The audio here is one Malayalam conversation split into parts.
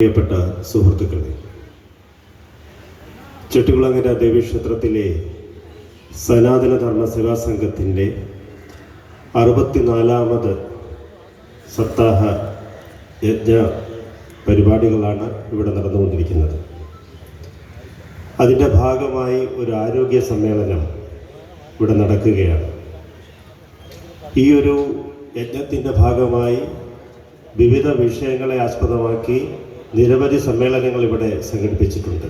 പ്രിയപ്പെട്ട സുഹൃത്തുക്കളെ ചെട്ടികുളങ്ങര ദേവീക്ഷേത്രത്തിലെ സനാതന ധർമ്മ സേവാ സംഘത്തിന്റെ അറുപത്തിനാലാമത് സപ്താഹ യജ്ഞ പരിപാടികളാണ് ഇവിടെ നടന്നുകൊണ്ടിരിക്കുന്നത്. അതിന്റെ ഭാഗമായി ഒരു ആരോഗ്യ സമ്മേളനം ഇവിടെ നടക്കുകയാണ്. ഈ ഒരു യജ്ഞത്തിന്റെ ഭാഗമായി വിവിധ വിഷയങ്ങളെ ആസ്പദമാക്കി നിരവധി സമ്മേളനങ്ങൾ ഇവിടെ സംഘടിപ്പിച്ചിട്ടുണ്ട്.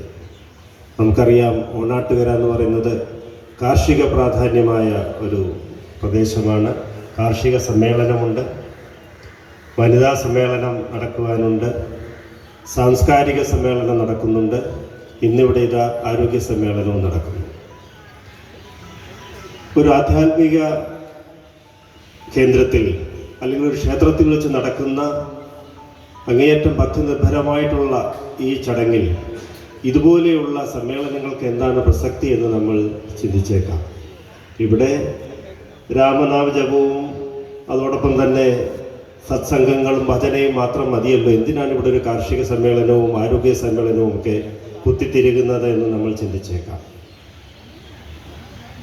നമുക്കറിയാം ഓണാട്ടുകര എന്ന് പറയുന്നത് കാർഷിക പ്രാധാന്യമായ ഒരു പ്രദേശമാണ്. കാർഷിക സമ്മേളനമുണ്ട്. വനിതാ സമ്മേളനം നടക്കുവാനുണ്ട്. സാംസ്കാരിക സമ്മേളനം നടക്കുന്നുണ്ട്. ഇന്നിവിടെ ഇതാ ആരോഗ്യ സമ്മേളനവും നടക്കുന്നു. ഒരു ആധ്യാത്മിക കേന്ദ്രത്തിൽ അല്ലെങ്കിൽ ഒരു ക്ഷേത്രത്തിൽ വെച്ച് നടക്കുന്ന അങ്ങേയറ്റം ഭക്തി നിർഭരമായിട്ടുള്ള ഈ ചടങ്ങിൽ ഇതുപോലെയുള്ള സമ്മേളനങ്ങൾക്ക് എന്താണ് പ്രസക്തി എന്ന് നമ്മൾ ചിന്തിച്ചേക്കാം. ഇവിടെ രാമനാമജപവും അതോടൊപ്പം തന്നെ സത്സംഗങ്ങളും ഭജനയും മാത്രം മതിയല്ലോ. എന്തിനാണ് ഇവിടെ ഒരു കാർഷിക സമ്മേളനവും ആരോഗ്യ സമ്മേളനവും ഒക്കെ കുത്തിത്തിരുകുന്നത് എന്ന് നമ്മൾ ചിന്തിച്ചേക്കാം.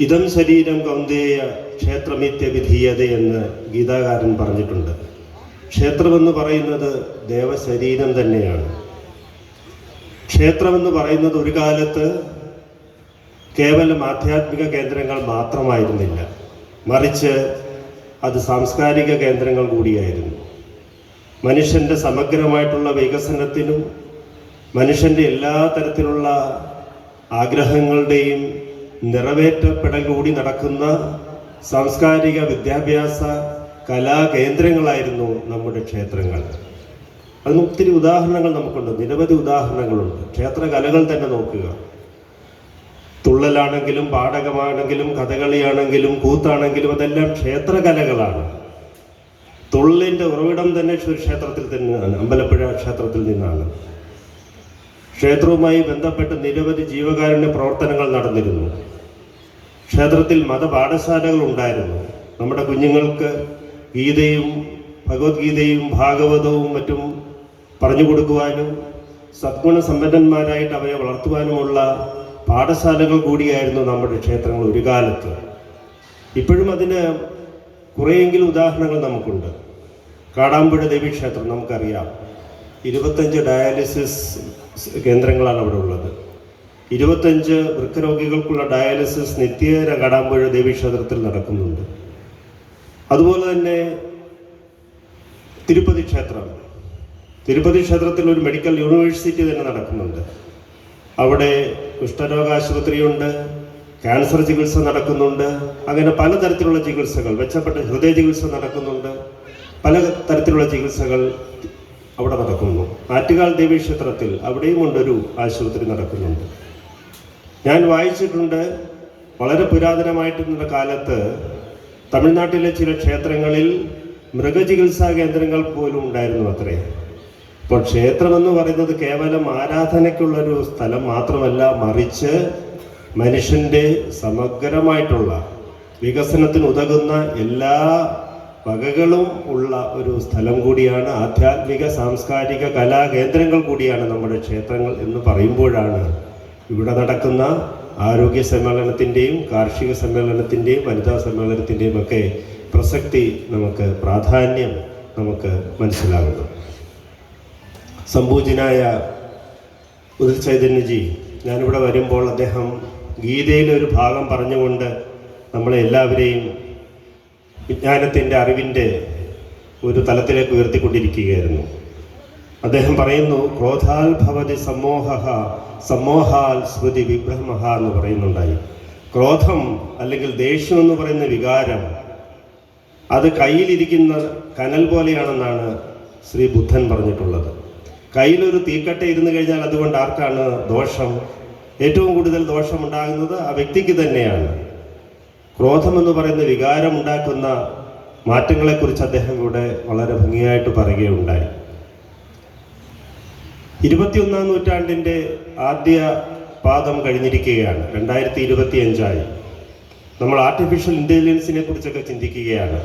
ഇതം ശരീരം കൗന്ദേയ ക്ഷേത്രമിത്യ വിധീയത എന്ന് ഗീതാകാരൻ പറഞ്ഞിട്ടുണ്ട്. ക്ഷേത്രമെന്ന് പറയുന്നത് ദേവശരീരം തന്നെയാണ്. ക്ഷേത്രമെന്ന് പറയുന്നത് ഒരു കാലത്ത് കേവലം ആധ്യാത്മിക കേന്ദ്രങ്ങൾ മാത്രമായിരുന്നില്ല. മറിച്ച് അത് സാംസ്കാരിക കേന്ദ്രങ്ങൾ കൂടിയായിരുന്നു. മനുഷ്യന്റെ സമഗ്രമായിട്ടുള്ള വികസനത്തിനും മനുഷ്യന്റെ എല്ലാ തരത്തിലുള്ള ആഗ്രഹങ്ങളുടെയും നിറവേറ്റപ്പെടൽ കൂടി നടക്കുന്ന സാംസ്കാരിക വിദ്യാഭ്യാസ കലാകേന്ദ്രങ്ങളായിരുന്നു നമ്മുടെ ക്ഷേത്രങ്ങൾ. അതിന് ഒത്തിരി ഉദാഹരണങ്ങൾ നമുക്കുണ്ട്. നിരവധി ഉദാഹരണങ്ങളുണ്ട്. ക്ഷേത്ര കലകൾ തന്നെ നോക്കുക. തുള്ളലാണെങ്കിലും പാടകമാണെങ്കിലും കഥകളിയാണെങ്കിലും കൂത്താണെങ്കിലും അതെല്ലാം ക്ഷേത്രകലകളാണ്. തുള്ളിന്റെ ഉറവിടം തന്നെ ക്ഷേത്രത്തിൽ തന്നെയാണ് അമ്പലപ്പുഴ ക്ഷേത്രത്തിൽ നിന്നാണ്. ക്ഷേത്രവുമായി ബന്ധപ്പെട്ട് നിരവധി ജീവകാരുണ്യ പ്രവർത്തനങ്ങൾ നടന്നിരുന്നു. ക്ഷേത്രത്തിൽ മതപാഠശാലകൾ ഉണ്ടായിരുന്നു. നമ്മുടെ കുഞ്ഞുങ്ങൾക്ക് ഗീതയും ഭഗവത്ഗീതയും ഭാഗവതവും മറ്റും പറഞ്ഞു കൊടുക്കുവാനും സദ്ഗുണ സമ്പന്നന്മാരായിട്ട് അവരെ വളർത്തുവാനുമുള്ള പാഠശാലകൾ കൂടിയായിരുന്നു നമ്മുടെ ക്ഷേത്രങ്ങൾ ഒരു കാലത്ത്. ഇപ്പോഴും അതിന് കുറേയെങ്കിലും ഉദാഹരണങ്ങൾ നമുക്കുണ്ട്. കാടാമ്പുഴ ദേവീക്ഷേത്രം നമുക്കറിയാം. ഇരുപത്തഞ്ച് ഡയാലിസിസ് കേന്ദ്രങ്ങളാണ് അവിടെ ഉള്ളത്. ഇരുപത്തഞ്ച് വൃക്കരോഗികൾക്കുള്ള ഡയാലിസിസ് നിത്യേന കാടാമ്പുഴ ദേവീക്ഷേത്രത്തിൽ നടക്കുന്നുണ്ട്. അതുപോലെ തന്നെ തിരുപ്പതി ക്ഷേത്രം. തിരുപ്പതി ക്ഷേത്രത്തിൽ ഒരു മെഡിക്കൽ യൂണിവേഴ്സിറ്റി തന്നെ നടക്കുന്നുണ്ട്. അവിടെ കുഷ്ഠരോഗ ആശുപത്രിയുണ്ട് ക്യാൻസർ ചികിത്സ നടക്കുന്നുണ്ട് അങ്ങനെ പലതരത്തിലുള്ള ചികിത്സകൾ മെച്ചപ്പെട്ട ഹൃദയ ചികിത്സ നടക്കുന്നുണ്ട് പല തരത്തിലുള്ള ചികിത്സകൾ അവിടെ നടക്കുന്നു. ആറ്റുകാൽ ദേവീക്ഷേത്രത്തിൽ അവിടെയും ഉണ്ടൊരു ആശുപത്രി നടക്കുന്നുണ്ട്. ഞാൻ വായിച്ചിട്ടുണ്ട് വളരെ പുരാതനമായിട്ടുള്ള കാലത്ത് തമിഴ്നാട്ടിലെ ചില ക്ഷേത്രങ്ങളിൽ മൃഗചികിത്സാ കേന്ദ്രങ്ങൾ പോലും ഉണ്ടായിരുന്നു അത്രേ. ഇപ്പോൾ ക്ഷേത്രമെന്ന് പറയുന്നത് കേവലം ആരാധനയ്ക്കുള്ളൊരു സ്ഥലം മാത്രമല്ല മറിച്ച് മനുഷ്യന്റെ സമഗ്രമായിട്ടുള്ള വികസനത്തിന് ഉതകുന്ന എല്ലാ വകകളും ഉള്ള ഒരു സ്ഥലം കൂടിയാണ് ആധ്യാത്മിക സാംസ്കാരിക കലാകേന്ദ്രങ്ങൾ കൂടിയാണ് നമ്മുടെ ക്ഷേത്രങ്ങൾ എന്ന് പറയുമ്പോഴാണ് ഇവിടെ നടക്കുന്ന ആരോഗ്യ സമ്മേളനത്തിന്റെയും കാർഷിക സമ്മേളനത്തിന്റെയും വനിതാ സമ്മേളനത്തിന്റെയും ഒക്കെ പ്രസക്തി നമുക്ക് പ്രാധാന്യം നമുക്ക് മനസ്സിലാകുന്നു. സംപൂജനായ ഉദിത് ചൈതന്യജി ഞാനിവിടെ വരുമ്പോൾ അദ്ദേഹം ഗീതയിലെ ഒരു ഭാഗം പറഞ്ഞുകൊണ്ട് നമ്മളെ എല്ലാവരെയും വിജ്ഞാനത്തിന്റെ അറിവിന്റെ ഒരു തലത്തിലേക്ക് ഉയർത്തിക്കൊണ്ടിരിക്കുകയായിരുന്നു. അദ്ദേഹം പറയുന്നു ക്രോധാൽ ഭവതി സമോഹ സമോഹാൽ സ്മൃതി വിഭ്രമഹ എന്ന് പറയുന്നുണ്ടായി. ക്രോധം അല്ലെങ്കിൽ ദേഷ്യം എന്ന് പറയുന്ന വികാരം അത് കയ്യിലിരിക്കുന്ന കനൽ പോലെയാണെന്നാണ് ശ്രീ ബുദ്ധൻ പറഞ്ഞിട്ടുള്ളത്. കയ്യിലൊരു തീക്കട്ട ഇരുന്ന് കഴിഞ്ഞാൽ അതുകൊണ്ട് ആർക്കാണ് ദോഷം? ഏറ്റവും കൂടുതൽ ദോഷം ഉണ്ടാകുന്നത് ആ വ്യക്തിക്ക് തന്നെയാണ്. ക്രോധം എന്ന് പറയുന്ന വികാരം ഉണ്ടാക്കുന്ന മാറ്റങ്ങളെക്കുറിച്ച് അദ്ദേഹം ഇവിടെ വളരെ ഭംഗിയായിട്ട് പറയുകയുണ്ടായി. ഇരുപത്തിയൊന്നാം നൂറ്റാണ്ടിന്റെ ആദ്യ പാദം കഴിഞ്ഞിരിക്കുകയാണ്. രണ്ടായിരത്തി ഇരുപത്തി അഞ്ചായി നമ്മൾ ആർട്ടിഫിഷ്യൽ ഇന്റലിജൻസിനെ കുറിച്ചൊക്കെ ചിന്തിക്കുകയാണ്.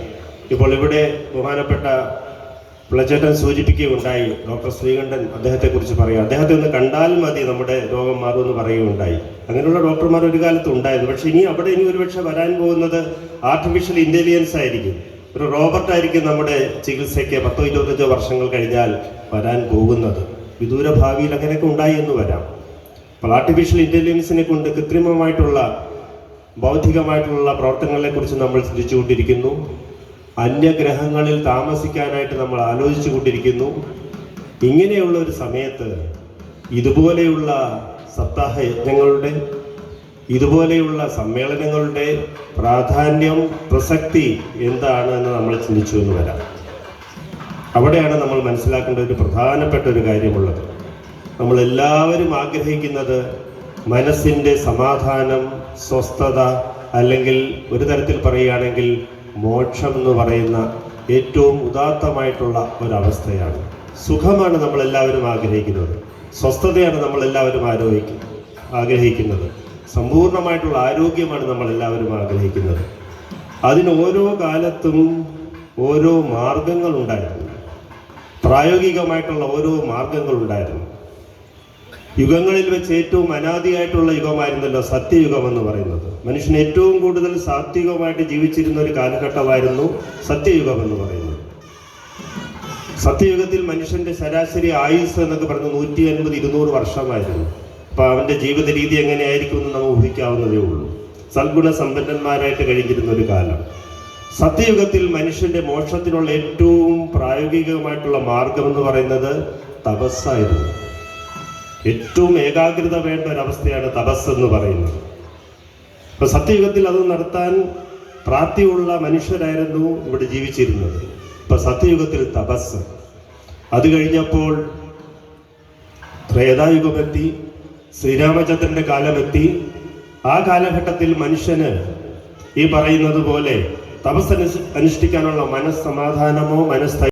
ഇപ്പോൾ ഇവിടെ ബഹുമാനപ്പെട്ട പിള്ളച്ചേട്ടൻ സൂചിപ്പിക്കുകയുണ്ടായി. ഡോക്ടർ ശ്രീകണ്ഠൻ അദ്ദേഹത്തെക്കുറിച്ച് പറയുക അദ്ദേഹത്തെ ഒന്ന് കണ്ടാൽ മതി നമ്മുടെ രോഗം മാറുമെന്ന് പറയുകയുണ്ടായി. അങ്ങനെയുള്ള ഡോക്ടർമാർ ഒരു കാലത്ത് ഉണ്ടായിരുന്നു. പക്ഷെ ഇനി അവിടെ ഇനി ഒരുപക്ഷെ വരാൻ പോകുന്നത് ആർട്ടിഫിഷ്യൽ ഇന്റലിജൻസ് ആയിരിക്കും ഒരു റോബോട്ട് ആയിരിക്കും നമ്മുടെ ചികിത്സയ്ക്ക് പത്തോ ഇരുപത്തഞ്ചോ വർഷങ്ങൾ കഴിഞ്ഞാൽ വരാൻ പോകുന്നത്. വിദൂര ഭാവിയിൽ അങ്ങനെയൊക്കെ ഉണ്ടായി എന്ന് വരാം. അപ്പോൾ ആർട്ടിഫിഷ്യൽ ഇന്റലിജൻസിനെ കൊണ്ട് കൃത്രിമമായിട്ടുള്ള ബൗദ്ധികമായിട്ടുള്ള പ്രവർത്തനങ്ങളെ കുറിച്ച് നമ്മൾ ചിന്തിച്ചുകൊണ്ടിരിക്കുന്നു. അന്യഗ്രഹങ്ങളിൽ താമസിക്കാനായിട്ട് നമ്മൾ ആലോചിച്ചു കൊണ്ടിരിക്കുന്നു ഇങ്ങനെയുള്ള ഒരു സമയത്ത് ഇതുപോലെയുള്ള സപ്താഹ യജ്ഞങ്ങളുടെ ഇതുപോലെയുള്ള സമ്മേളനങ്ങളുടെ പ്രാധാന്യം പ്രസക്തി എന്താണ് എന്ന് നമ്മൾ ചിന്തിച്ചു എന്ന് വരാം. അവിടെയാണ് നമ്മൾ മനസ്സിലാക്കേണ്ട ഒരു പ്രധാനപ്പെട്ട ഒരു കാര്യമുള്ളത്. നമ്മളെല്ലാവരും ആഗ്രഹിക്കുന്നത് മനസ്സിന്റെ സമാധാനം സ്വസ്ഥത അല്ലെങ്കിൽ ഒരു തരത്തിൽ പറയുകയാണെങ്കിൽ മോക്ഷം എന്ന് പറയുന്ന ഏറ്റവും ഉദാത്തമായിട്ടുള്ള ഒരവസ്ഥയാണ്. സുഖമാണ് നമ്മളെല്ലാവരും ആഗ്രഹിക്കുന്നത്. സ്വസ്ഥതയാണ് നമ്മളെല്ലാവരും ആരോഗ്യ ആഗ്രഹിക്കുന്നത്. സമ്പൂർണമായിട്ടുള്ള ആരോഗ്യമാണ് നമ്മളെല്ലാവരും ആഗ്രഹിക്കുന്നത്. അതിന് ഓരോ കാലത്തും ഓരോ മാർഗങ്ങൾ ഉണ്ടായിരുന്നു പ്രായോഗികമായിട്ടുള്ള ഓരോ മാർഗങ്ങൾ ഉണ്ടായിരുന്നു യുഗങ്ങളിൽ വെച്ച് ഏറ്റവും അനാദിയായിട്ടുള്ള യുഗമായിരുന്നല്ലോ സത്യയുഗം എന്ന് പറയുന്നത്. മനുഷ്യൻ ഏറ്റവും കൂടുതൽ സാത്വികമായിട്ട് ജീവിച്ചിരുന്ന ഒരു കാലഘട്ടമായിരുന്നു സത്യയുഗം എന്ന് പറയുന്നത്. സത്യയുഗത്തിൽ മനുഷ്യന്റെ ശരാശരി ആയുസ് എന്നൊക്കെ പറഞ്ഞ് നൂറ്റി അൻപത് ഇരുന്നൂറ് വർഷമായിരുന്നു. അപ്പൊ അവന്റെ ജീവിത രീതി എങ്ങനെയായിരിക്കും എന്ന് നമുക്ക് ഊഹിക്കാവുന്നതേ ഉള്ളൂ. സൽഗുണ സമ്പന്നന്മാരായിട്ട് കഴിഞ്ഞിരുന്ന ഒരു കാലം. സത്യയുഗത്തിൽ മനുഷ്യന്റെ മോക്ഷത്തിനുള്ള ഏറ്റവും പ്രായോഗികമായിട്ടുള്ള മാർഗം എന്ന് പറയുന്നത് തപസ്സായിരുന്നു. ഏറ്റവും ഏകാഗ്രത വേണ്ട ഒരവസ്ഥയാണ് തപസ് എന്ന് പറയുന്നത്. അപ്പൊ സത്യയുഗത്തിൽ അത് നടത്താൻ പ്രാപ്തിയുള്ള മനുഷ്യരായിരുന്നു ഇവിടെ ജീവിച്ചിരുന്നത്. ഇപ്പൊ സത്യയുഗത്തിൽ തപസ്. അത് കഴിഞ്ഞപ്പോൾ ത്രേതായുഗമെത്തി ശ്രീരാമചന്ദ്രന്റെ കാലമെത്തി. ആ കാലഘട്ടത്തിൽ മനുഷ്യന് ഈ പറയുന്നത് പോലെ തപസ് അനുഷ്ഠിക്കാനുള്ള മനസ്സമാധാനമോ മനസ്ഥൈര്യമോ